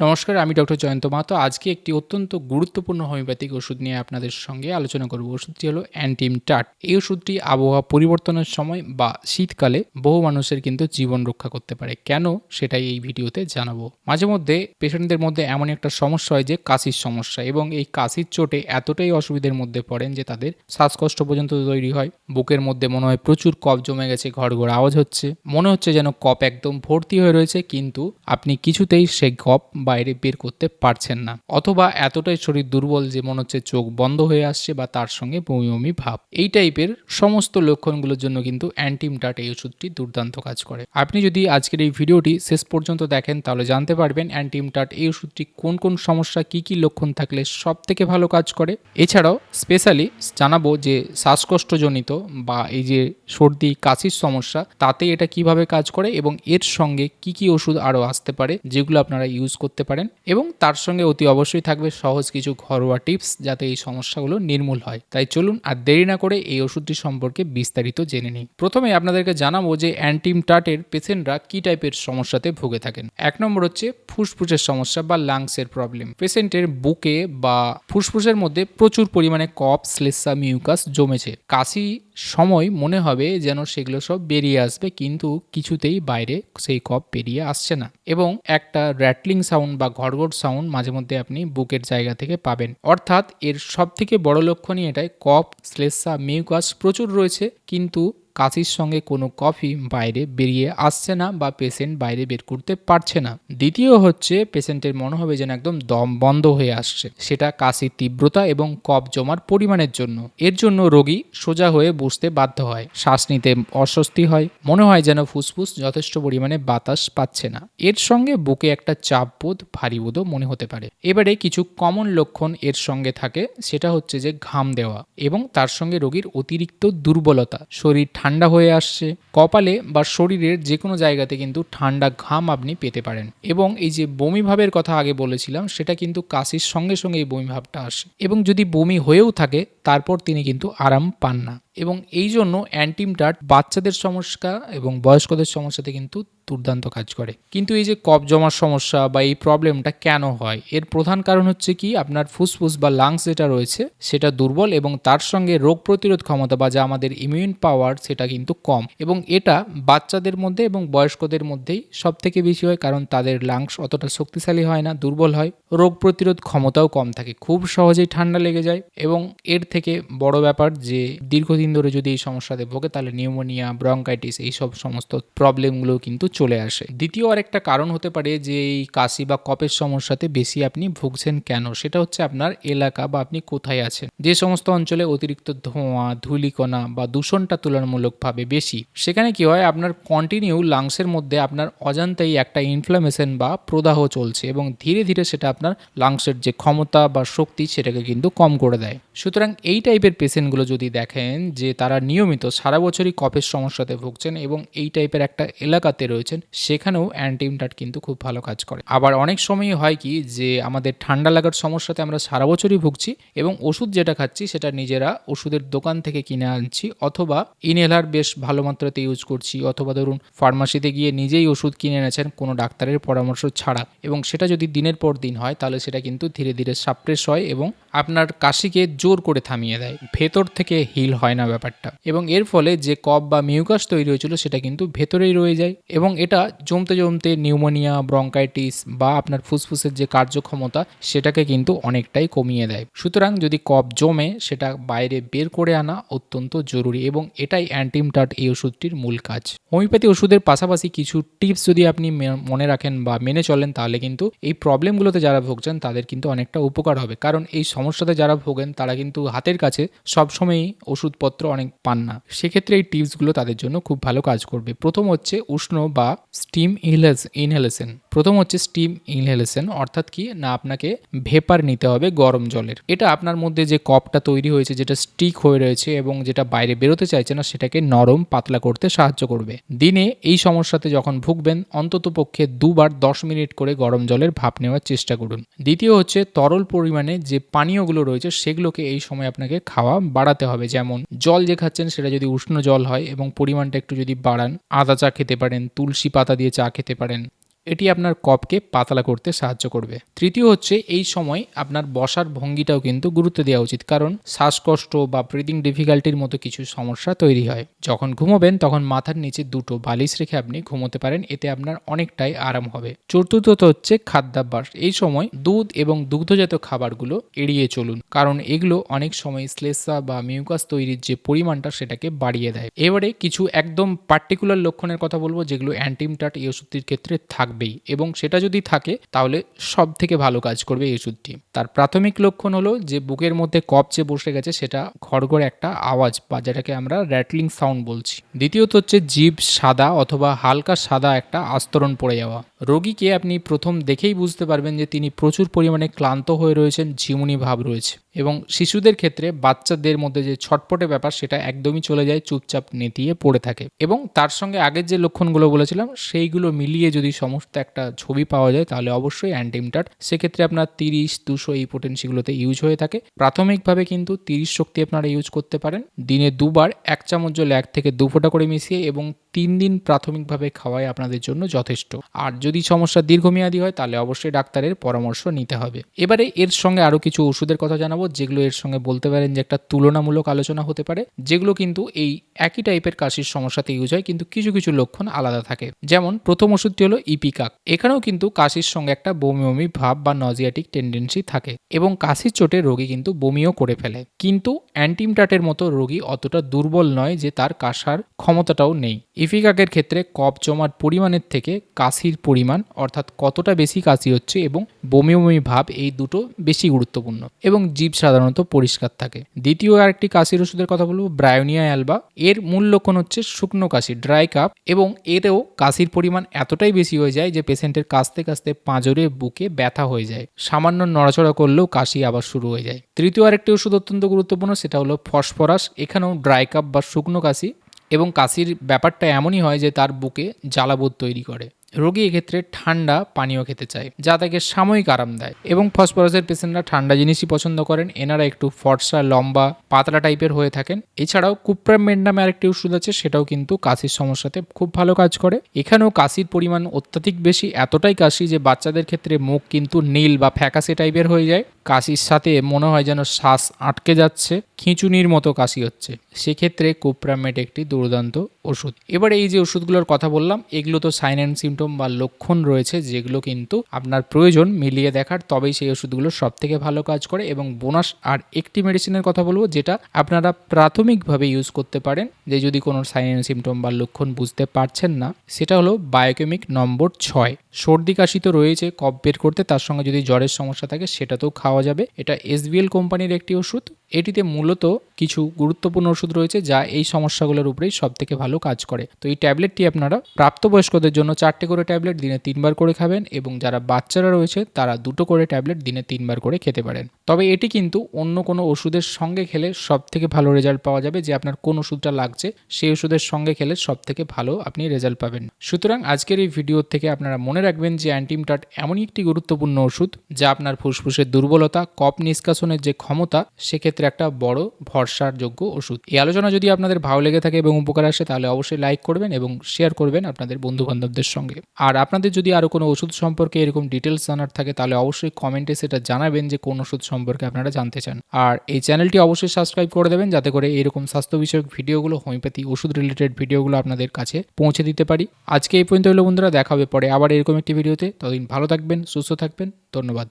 নমস্কার, আমি ডক্টর জয়ন্ত মাহাতো। আজকে একটি অত্যন্ত গুরুত্বপূর্ণ হোমিওপ্যাথিক ওষুধ নিয়ে আপনাদের সঙ্গে আলোচনা করব। ওষুধটি হলো অ্যান্টিম টাট। এই ওষুধটি আবহাওয়া পরিবর্তনের সময় বা শীতকালে বহু মানুষের কিন্তু জীবন রক্ষা করতে পারে। কেন? সেটাই এই ভিডিওতে জানাব। মাঝে মধ্যে পেশেন্টদের মধ্যে এমন একটা সমস্যা হয় যে কাশির সমস্যা এবং এই কাশির চোটে এতটাই অসুবিধার মধ্যে পড়েন যে তাদের শ্বাসকষ্ট পর্যন্ত তৈরি হয়। বুকের মধ্যে মনে হয় প্রচুর কফ জমে গেছে ঘর ঘর আওয়াজ হচ্ছে। মনে হচ্ছে যেন কপ একদম ভর্তি হয়ে রয়েছে, কিন্তু আপনি কিছুতেই সেই কপ বাইরে বের করতে পারছেন না। অথবা এতটাই শরীর দুর্বল যে মনে হচ্ছে চোখ বন্ধ হয়ে আসছে বা তার সঙ্গে বমি বমি ভাব। এই টাইপের সমস্ত লক্ষণগুলোর জন্য কিন্তু অ্যান্টিমটাট এই ওষুধটি দুর্দান্ত কাজ করে। আপনি যদি আজকের এই ভিডিওটি শেষ পর্যন্ত দেখেন, তাহলে জানতে পারবেন অ্যান্টিমটাট এই ওষুধটি কোন কোন সমস্যা, কি কি লক্ষণ থাকলে সব থেকে ভালো কাজ করে। এছাড়াও স্পেশালি জানাব যে শ্বাসকষ্টজনিত বা এই যে সর্দি, কাশির সমস্যা, তাতে এটা কীভাবে কাজ করে এবং এর সঙ্গে কি কি ওষুধ আরও আসতে পারে, যেগুলো আপনারা ইউজ করতে পারেন এবং তার সঙ্গে অতি অবশ্যই থাকবে সহজ কিছু ঘরোয়া টিপস যাতে এই সমস্যাগুলো নির্মূল হয়। তাই চলুন আর দেরি না করে এই ওষুধটি সম্পর্কে বিস্তারিত জেনে নিই। প্রথমে আপনাদেরকে জানাব যে অ্যান্টিম টাটের পেশেন্টরা কি টাইপের সমস্যাতে ভুগে থাকেন। এক নম্বর হচ্ছে ফুসফুসের সমস্যা বা লাংসের প্রবলেম। পেশেন্টের বুকে বা ফুসফুসের মধ্যে প্রচুর পরিমাণে কফ স্লেসা মিউকাস জমেছে। কাশি সময় মনে হবে যেন সেগুলো সব বেরিয়ে আসবে, কিন্তু কিছুতেই বাইরে সেই কপ বেরিয়ে আসছে না। এবং একটা র্যাটলিং সাউন্ড বা ঘড়ঘড় সাউন্ড মাঝে মধ্যে আপনি বুকের জায়গা থেকে পাবেন। অর্থাৎ এর সব থেকে বড় লক্ষণই এটাই কপ শ্লেষা, মিউকাস প্রচুর রয়েছে, কিন্তু কাশির সঙ্গে কোনো কফি বাইরে বেরিয়ে আসছে না বা পেশেন্ট বাইরে বের করতে পারছে না। দ্বিতীয় হচ্ছে পেশেন্টের মনে হবে যেন একদম দম বন্ধ হয়ে আসছে। সেটা কাশির তীব্রতা এবং কফ জমার পরিমাণের জন্য। এর জন্য রোগী সোজা হয়ে বসতে বাধ্য হয়। শ্বাস নিতে অস্বস্তি হয়। মনে হয় যেন ফুসফুস যথেষ্ট পরিমাণে বাতাস পাচ্ছে না। এর সঙ্গে বুকে একটা চাপ বোধ, ভারী বোধও মনে হতে পারে। এবারে কিছু কমন লক্ষণ এর সঙ্গে থাকে। সেটা হচ্ছে যে ঘাম দেওয়া এবং তার সঙ্গে রোগীর অতিরিক্ত দুর্বলতা। শরীর ঠান্ডা হয়ে আসছে। কপালে বা শরীরের যে কোনো জায়গাতে কিন্তু ঠান্ডা ঘাম আপনি পেতে পারেন। এবং এই যে বমি ভাবের কথা আগে বলেছিলাম, সেটা কিন্তু কাশির সঙ্গে সঙ্গে এই বমি ভাবটা আসে। এবং যদি বমি হয়েও থাকে, তারপর তিনি কিন্তু আরাম পান না। এবং এই জন্য অ্যান্টিমটাট বাচ্চাদের সমস্যা এবং বয়স্কদের সমস্যাতে কিন্তু দুর্দান্ত কাজ করে। কিন্তু এই যে কফ জমার সমস্যা বা এই প্রবলেমটা কেন হয়? এর প্রধান কারণ হচ্ছে কি, আপনার ফুসফুস বা লাংস যেটা রয়েছে, সেটা দুর্বল এবং তার সঙ্গে রোগ প্রতিরোধ ক্ষমতা বা যা আমাদের ইমিউন পাওয়ার সেটা কিন্তু কম। এবং এটা বাচ্চাদের মধ্যে এবং বয়স্কদের মধ্যেই সব থেকে বেশি হয় কারণ তাদের লাংস অতটা শক্তিশালী হয় না, দুর্বল হয়। রোগ প্রতিরোধ ক্ষমতাও কম থাকে, খুব সহজেই ঠান্ডা লেগে যায় এবং এর থেকে বড় ব্যাপার যে দীর্ঘদিন ধরে যদি এই সমস্যাতে ভোগে, তাহলে নিউমোনিয়া ব্রঙ্কাইটিস এই সব সমস্ত প্রবলেমগুলো কিন্তু চলে আসে। দ্বিতীয় আরেকটা কারণ হতে পারে যে, এই কাশি বা কপের সমস্যাতে বেশি আপনি ভুগছেন কেন? সেটা হচ্ছে আপনার এলাকা বা আপনি কোথায় আছেন। যে সমস্ত অঞ্চলে অতিরিক্ত ধোঁয়া, ধূলিকণা বা দূষণটা তুলনামূলকভাবে বেশি, সেখানে কি হয়, আপনার কন্টিনিউ লাংসের মধ্যে আপনার অজান্তেই একটা ইনফ্লামেশন বা প্রদাহ চলছে এবং ধীরে ধীরে সেটা আপনার লাংসের যে ক্ষমতা বা শক্তি, সেটাকে কিন্তু কম করে দেয়। সুতরাং এই টাইপের পেশেন্টগুলো যদি দেখেন যে তারা নিয়মিত সারা বছরই কফের সমস্যাতে ভুগছেন এবং এই টাইপের একটা এলাকাতে রয়েছেন, সেখানেও অ্যান্টিমটাট কিন্তু খুব ভালো কাজ করে। আবার অনেক সময়ই হয় কি যে আমাদের ঠান্ডা লাগার সমস্যাতে আমরা সারা বছরই ভুগছি এবং ওষুধ যেটা খাচ্ছি সেটা নিজেরা ওষুধের দোকান থেকে কিনে আনছি অথবা ইনহেলার বেশ ভালো মাত্রাতে ইউজ করছি অথবা ধরুন ফার্মাসিতে গিয়ে নিজেই ওষুধ কিনে এনেছেন কোনো ডাক্তারের পরামর্শ ছাড়া এবং সেটা যদি দিনের পর দিন হয় তাহলে সেটা কিন্তু ধীরে ধীরে সাপ্রেস হয় এবং আপনার কাশিকে জোর করে থামিয়ে দেয়। ভেতর থেকে হিল হয় না। ব্যাপারটা। এবং এর ফলে যে কফ বা মিউকাস তৈরি হয়েছিল সেটা কিন্তু ভেতরেই রয়ে যায়। এবং এটা জমতে জমতে নিউমোনিয়া, ব্রঙ্কাইটিস বা আপনার ফুসফুসের যে কার্যক্ষমতা সেটাকে কিন্তু অনেকটাই কমিয়ে দেয়। সুতরাং যদি কফ জমে সেটা বাইরে বের করে আনা অত্যন্ত জরুরি এবং এটাই অ্যান্টিমটাট এই ওষুধটির মূল কাজ। হোমিওপ্যাথি ওষুধের পাশাপাশি কিছু টিপস যদি আপনি মনে রাখেন বা মেনে চলেন তাহলে কিন্তু এই প্রবলেমগুলোতে যারা ভুগছেন তাদের কিন্তু অনেকটা উপকার হবে। কারণ এই সমস্যাতে যারা ভোগেন তারা কিন্তু হাতের কাছে সবসময়ই ওষুধপত্র অনেক পান না। সেক্ষেত্রে এই টিপসগুলো তাদের জন্য খুব ভালো কাজ করবে। প্রথম হচ্ছে উষ্ণ বা স্টিম ইনহেলেস ইনহেলেশন প্রথম হচ্ছে স্টিম ইনহেলেশন অর্থাৎ কি না আপনাকে ভেপার নিতে হবে গরম জলের। এটা আপনার মধ্যে যে কপটা তৈরি হয়েছে, যেটা স্টিক হয়ে রয়েছে এবং যেটা বাইরে বেরোতে চাইছে না, সেটাকে নরম, পাতলা করতে সাহায্য করবে। দিনে এই সমস্যাতে যখন ভুগবেন, অন্তত পক্ষে দুবার দশ মিনিট করে গরম জলের ভাপ নেওয়ার চেষ্টা করুন। দ্বিতীয় হচ্ছে তরল পরিমাণে যে পানীয়গুলো রয়েছে, সেগুলোকে এই সময় আপনাকে খাওয়া বাড়াতে হবে। যেমন জল যে খাচ্ছেন সেটা যদি উষ্ণ জল হয় এবং পরিমাণটা একটু যদি বাড়ান, আদা চা খেতে পারেন, তুলসী পাতা দিয়ে চা খেতে পারেন এটি আপনার কপকে পাতলা করতে সাহায্য করবে। তৃতীয় হচ্ছে, এই সময় আপনার বসার ভঙ্গিটাও কিন্তু গুরুত্ব দেওয়া উচিত, কারণ শ্বাসকষ্ট বা ব্রিদিং ডিফিকাল্টির মতো কিছু সমস্যা তৈরি হয়। যখন ঘুমোবেন, তখন মাথার নিচে দুটো বালিশ রেখে আপনি ঘুমোতে পারেন, এতে আপনার অনেকটাই আরাম হবে। চতুর্থত হচ্ছে, খাদ্যাভ্যাস। এই সময় দুধ এবং দুগ্ধজাত খাবারগুলো এড়িয়ে চলুন, কারণ এগুলো অনেক সময় শ্লেষা বা মিউকাস তৈরির যে পরিমাণটা, সেটাকে বাড়িয়ে দেয়। এবারে কিছু একদম পার্টিকুলার লক্ষণের কথা বলব, যেগুলো অ্যান্টিমটাট এই ওষুধটির ক্ষেত্রে থাকবেই এবং সেটা যদি থাকে, তাহলে সব থেকে ভালো কাজ করবে এই ওষুধটি। তার প্রাথমিক লক্ষণ হলো যে বুকের মধ্যে কপ যে বসে গেছে, সেটা ঘরঘর একটা আওয়াজ বা যেটাকে আমরা র্যাটলিং সাউন্ড বলছি। দ্বিতীয়ত হচ্ছে জিভ সাদা অথবা হালকা সাদা একটা আস্তরণ পড়ে যাওয়া। রোগীকে আপনি প্রথম দেখেই বুঝতে পারবেন যে তিনি প্রচুর পরিমাণে ক্লান্ত হয়ে রয়েছেন, ঝিমুনি ভাব রয়েছে এবং শিশুদের ক্ষেত্রে বাচ্চাদের মধ্যে যে ছটপটে ব্যাপার সেটা একদমই চলে যায়, চুপচাপ নেতিয়ে পড়ে থাকে এবং তার সঙ্গে আগের যে লক্ষণগুলো বলেছিলাম সেইগুলো মিলিয়ে যদি সমস্ত একটা ছবি পাওয়া যায় তাহলে অবশ্যই অ্যান্টিমটাট সেক্ষেত্রে আপনার তিরিশ, দুশো এই পোটেন্সিগুলোতে ইউজ হয়ে থাকে। প্রাথমিকভাবে কিন্তু তিরিশ শক্তি আপনারা ইউজ করতে পারেন। দিনে দুবার এক চামচ জল এক থেকে দু ফোঁটা করে মিশিয়ে এবং তিন দিন প্রাথমিকভাবে খাওয়াই আপনাদের জন্য যথেষ্ট। আর যদি সমস্যা দীর্ঘমেয়াদী হয়, তাহলে অবশ্যই ডাক্তারের পরামর্শ নিতে হবে। এবারে এর সঙ্গে আরও কিছু ওষুধের কথা জানাব, যেগুলো এর সঙ্গে বলতে পারেন যে একটা তুলনামূলক আলোচনা হতে পারে, যেগুলো কিন্তু এই একই টাইপের কাশির সমস্যাতে ইউজ হয়, কিন্তু কিছু কিছু লক্ষণ আলাদা থাকে। যেমন, প্রথম ওষুধটি হলো ইপিকাক। এখানেও কিন্তু কাশির সঙ্গে একটা বমি বমি ভাব বা নজিয়াটিক টেন্ডেন্সি থাকে এবং কাশির চোটে রোগী কিন্তু বমিও করে ফেলে। কিন্তু অ্যান্টিমটাটের মতো রোগী অতটা দুর্বল নয় যে তার কাশার ক্ষমতাটাও নেই। ইফিকাকের ক্ষেত্রে কফ জমার পরিমাণের থেকে কাশির পরিমাণ অর্থাৎ কতটা বেশি কাশি হচ্ছে এবং বমি বমি ভাব এই দুটো বেশি গুরুত্বপূর্ণ এবং জীব সাধারণত পরিষ্কার থাকে। দ্বিতীয় আরেকটি কাশির ওষুধের কথা বলব, ব্রায়োনিয়া অ্যালবা। এর মূল লক্ষণ হচ্ছে শুকনো কাশি, ড্রাই কাপ এবং এতেও কাশির পরিমাণ এতটাই বেশি হয়ে যায় যে পেশেন্টের কাশতে কাশতে পাঁজরে বুকে ব্যথা হয়ে যায়। সামান্য নড়াচড়া করলেও কাশি আবার শুরু হয়ে যায়। তৃতীয় আরেকটি ওষুধ অত্যন্ত গুরুত্বপূর্ণ, সেটা হলো ফসফরাস। এখানেও ড্রাই কাপ বা শুকনো কাশি এবং কাশির ব্যাপারটা এমনই হয় যে তার বুকে জ্বালাবোধ তৈরি করে। রোগী এক্ষেত্রে ঠান্ডা পানীয় খেতে চায়, যা তাকে সাময়িক আরাম দেয় এবং ফসফরাসের পেশেন্টরা ঠান্ডা জিনিসই পছন্দ করেন। এনারা একটু ফর্সা, লম্বা, পাতলা টাইপের হয়ে থাকেন। এছাড়াও কুপ্রাম মেন্ড নামে আরেকটি ওষুধ আছে, সেটাও কিন্তু কাশির সমস্যাতে খুব ভালো কাজ করে। এখানেও কাশির পরিমাণ অত্যাধিক বেশি, এতটাই কাশি যে বাচ্চাদের ক্ষেত্রে মুখ কিন্তু নীল বা ফ্যাকাশে টাইপের হয়ে যায়। কাশির সাথে মনে হয় যেন শ্বাস আটকে যাচ্ছে, খিঁচুনির মতো কাশি হচ্ছে। সেক্ষেত্রে কুপ্রামেট একটি দুর্দান্ত ওষুধ। এবার এই যে ওষুধগুলোর কথা বললাম, এগুলো তো সাইন অ্যান্ড সিমটম বা লক্ষণ রয়েছে যেগুলো কিন্তু আপনার প্রয়োজন মিলিয়ে দেখার, তবেই সেই ওষুধগুলো সব থেকে ভালো কাজ করে এবং বোনাস আর একটি মেডিসিনের কথা বলব যেটা আপনারা প্রাথমিকভাবে ইউজ করতে পারেন, যে যদি কোনো সাইন অ্যান্ড সিমটম বা লক্ষণ বুঝতে পারছেন না, সেটা হলো বায়োকেমিক নম্বর ছয়। সর্দি কাশি তো রয়েছে, কফ বের করতে তার সঙ্গে যদি জ্বরের সমস্যা থাকে, সেটাতেও খাওয়া যাবে। এটা এসবিএল কোম্পানির একটি ওষুধ। এটিতে মূলত কিছু গুরুত্বপূর্ণ ওষুধ রয়েছে যা এই সমস্যাগুলোর উপরেই সব থেকে ভালো কাজ করে। তো এই ট্যাবলেটটি আপনারা প্রাপ্তবয়স্কদের জন্য চারটে করে ট্যাবলেট দিনে তিনবার করে খাবেন এবং যারা বাচ্চারা রয়েছে, তারা দুটো করে ট্যাবলেট দিনে তিনবার করে খেতে পারেন। তবে এটি কিন্তু অন্য কোনো ওষুধের সঙ্গে খেলে সব থেকে ভালো রেজাল্ট পাওয়া যাবে যে আপনার কোন ওষুধটা লাগছে, সেই ওষুধের সঙ্গে খেলে সব থেকে ভালো আপনি রেজাল্ট পাবেন। সুতরাং আজকের এই ভিডিও থেকে আপনারা মনে রাখবেন যে অ্যান্টিমটাট এমনই একটি গুরুত্বপূর্ণ ওষুধ যা আপনার ফুসফুসের দুর্বলতা, কপ নিষ্কাশনের যে ক্ষমতা, সেক্ষেত্রে একটা বড় ভরসার যোগ্য ওষুধ। এই আলোচনা যদি আপনাদের ভালো লেগে থাকে এবং উপকার আসে, তাহলে অবশ্যই লাইক করবেন এবং শেয়ার করবেন আপনাদের বন্ধু বান্ধবদের সঙ্গে। আর আপনাদের যদি আরও কোনো ওষুধ সম্পর্কে এরকম ডিটেলস জানার থাকে, তাহলে অবশ্যই কমেন্টে সেটা জানাবেন যে কোন ওষুধ সম্পর্কে আপনারা জানতে চান। আর এই চ্যানেলটি অবশ্যই সাবস্ক্রাইব করে দেবেন, যাতে করে এরকম স্বাস্থ্য বিষয়ক ভিডিওগুলো, হোমিওপ্যাথি, ওষুধ রিলেটেড ভিডিওগুলো আপনাদের কাছে পৌঁছে দিতে পারি। আজকে এই পর্যন্ত হলো বন্ধুরা, দেখা হবে পরে আবার এরকম একটি ভিডিওতে। ততদিন ভালো থাকবেন, সুস্থ থাকবেন, ধন্যবাদ।